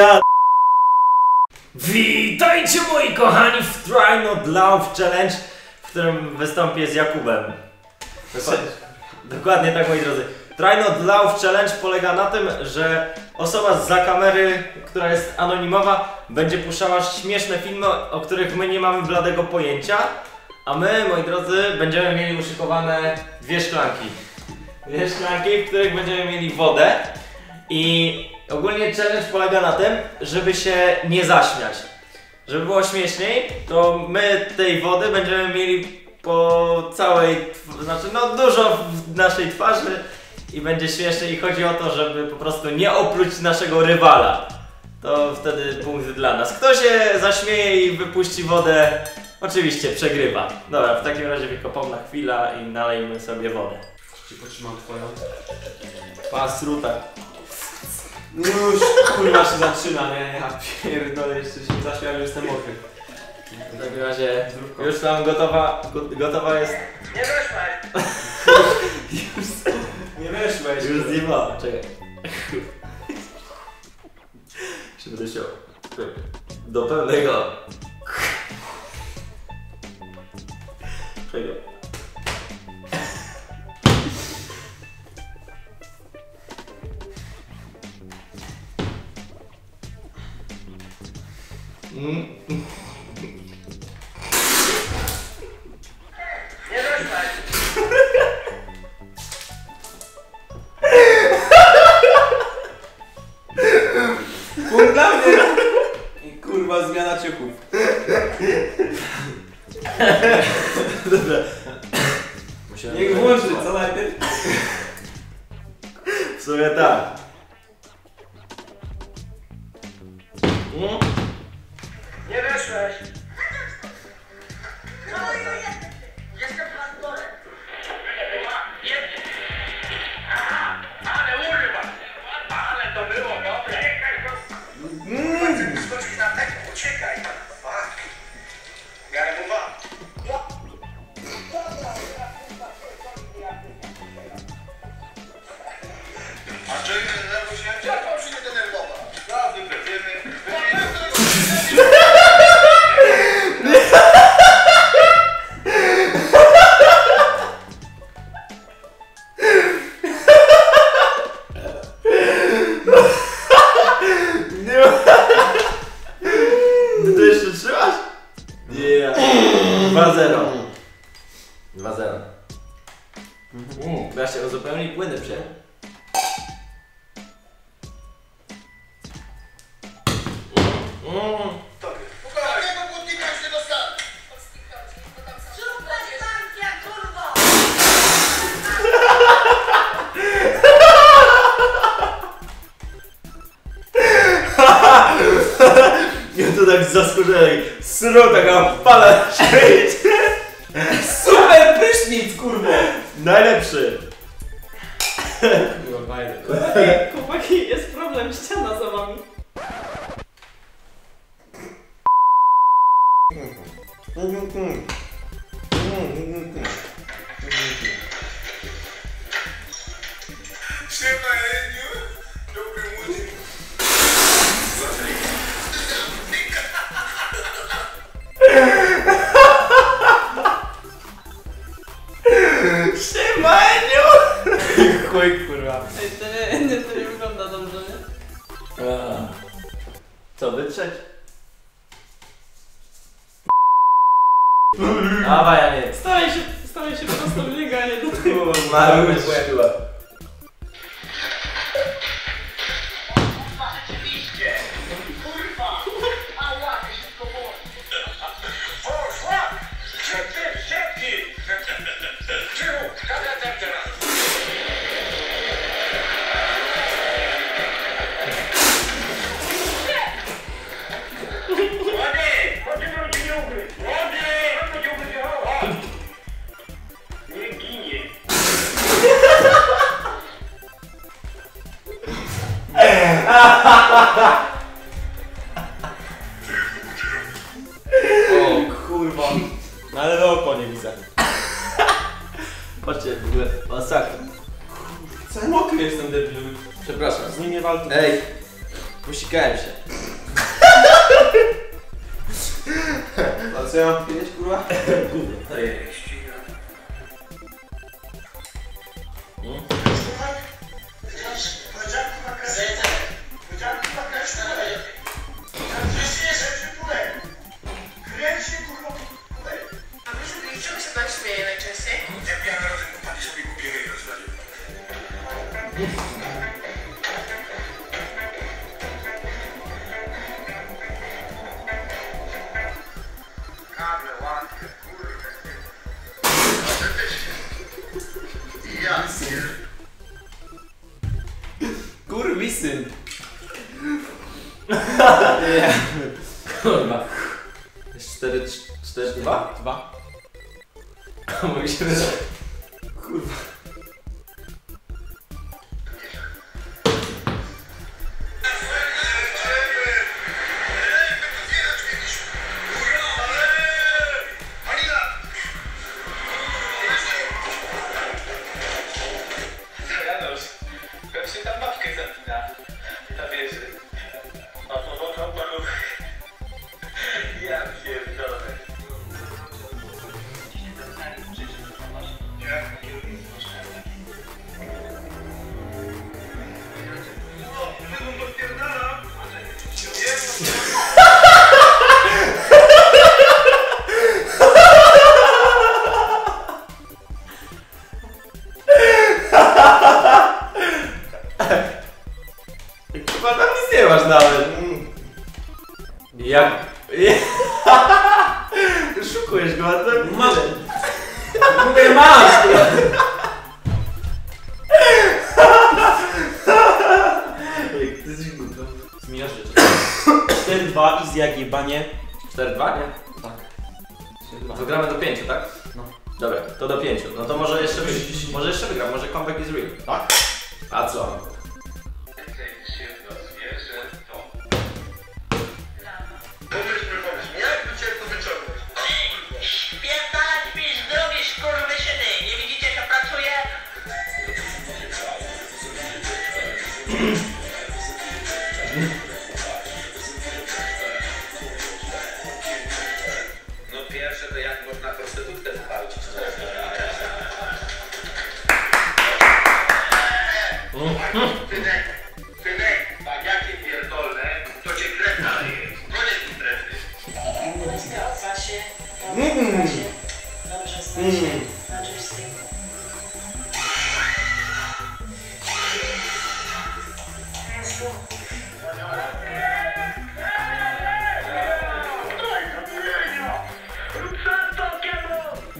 ja... Witajcie moi kochani w Try Not Love Challenge, w którym wystąpię z Jakubem. Dokładnie, dokładnie tak moi drodzy. Try Not Love Challenge polega na tym, że osoba za kamery, która jest anonimowa, będzie puszczała śmieszne filmy, o których my nie mamy bladego pojęcia, a my, moi drodzy, będziemy mieli uszykowane dwie szklanki. Dwie szklanki, w których będziemy mieli wodę i ogólnie challenge polega na tym, żeby się nie zaśmiać. Żeby było śmieszniej, to my tej wody będziemy mieli po całej, znaczy no dużo w naszej twarzy i będzie śmiesznie i chodzi o to, żeby po prostu nie opluć naszego rywala. To wtedy punkt dla nas. Kto się zaśmieje i wypuści wodę, oczywiście przegrywa. Dobra, w takim razie wykopam na chwilę i nalejmy sobie wodę. Ci potrzymam twoją. Pas ruta. No już kurwa się zaczyna, nie? Ja pierdolę, jeszcze się nie zaśmiałem, jestem mokry. W takim razie już tam gotowa, go- gotowa jest. Nie weszłeś. Już zjebała, czekaj. Się będę chciał. Do pełnego. Mm. Punkt dla mnie! I kurwa zmiana ciuchów. Dobra. Musiałem Niech włączy, co najpierw? W sumie tak. Mm. Nie weszłeś! 2-0. Mm, ja się uzupełni płyny przy. Mm. Ja to tak z zaskoczonej. Sru taka fala Super Najlepszy. Kurwa, fajne. Chłopaki, jest problem, ściana za wami. Siema, Ej, to nie, nie, to nie wygląda dobrze, nie? Co, wytrzeć? Dawaj, ja nie. Staraj się, staraj się prosto w niego, a nie do tyłu. Kurwa, wyszła. O kurwa. No ale do oko nie widzę. Patrzcie, w ogóle masakra. Cały mokry jestem debilu. Przepraszam. Z nim nie walczę. Ej, Posikałem się. A co ja mam powiedzieć, kurwa? Gówno. To jest. Mm. 4, 4, 2? Dwa. Mówi się, że... Kurwa. Jak... Szukujesz go, a to... Mam. Mówię! Ej, Ty jesteś gówno. Zmieniasz rzeczy. 4-2 i z jak jebanie. 4-2, nie? Tak. To gramy do 5, tak? No. Dobra, to do 5. No to może jeszcze, może jeszcze wygram, może comeback is real. Tak? A co?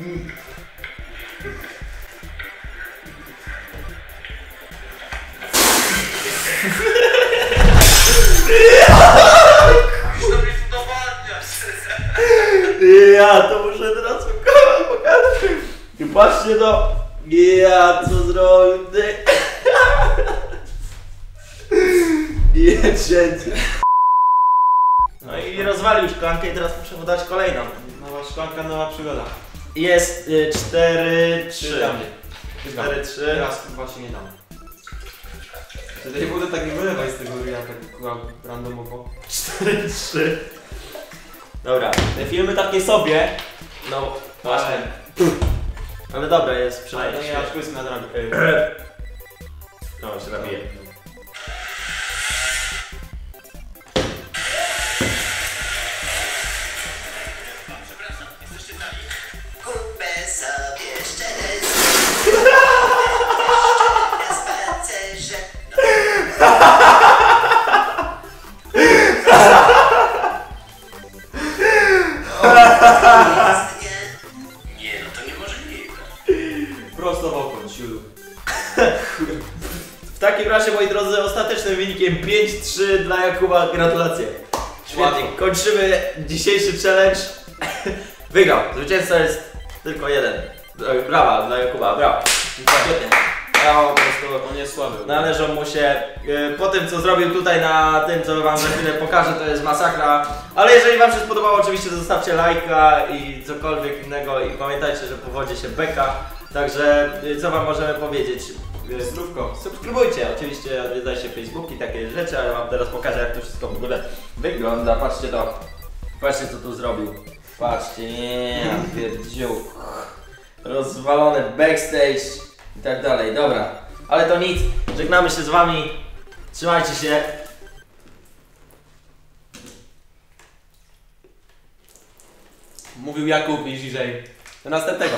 Ja to muszę teraz pokazać. I patrzcie to. Ja co zrobił ty. Nie wszędzie. No i rozwalił szklankę i teraz muszę mu dać kolejną. Nowa szklanka, nowa przygoda. Jest y, 4, 3. dla mnie. Wygram. 4, 3. Teraz chyba się nie dam. Wtedy nie będę tak nie wylewaj z tego ja tak randomowo. 4, 3. Dobra, Te filmy takie sobie. no właśnie. Ale dobra, jest Ale przynajmniej. to nie aż na drabie. No, się nabije. W takim razie, moi drodzy, ostatecznym wynikiem 5-3 dla Jakuba. Gratulacje. Świetnie, kończymy dzisiejszy challenge. Wygrał. Zwycięzca jest tylko jeden. E, Brawa dla Jakuba, brawo. Świetnie. Brawo, po prostu On jest słaby. należą mu się. e, Po tym, co zrobił tutaj na tym, co wam za chwilę pokażę, to jest masakra. Ale jeżeli wam się spodobało, oczywiście zostawcie lajka i cokolwiek innego. I pamiętajcie, że po wodzie się beka. Także y, co wam możemy powiedzieć? Y, Zdrówko. Subskrybujcie, oczywiście odwiedzajcie Facebook i takie rzeczy, ale wam teraz pokażę jak to wszystko w ogóle wygląda. Patrzcie to. Patrzcie co tu zrobił. Patrzcie, nie, pierdziu. Rozwalony backstage i tak dalej. Dobra, ale to nic. Żegnamy się z wami. Trzymajcie się. Mówił Jakub i Ziżej. Do następnego.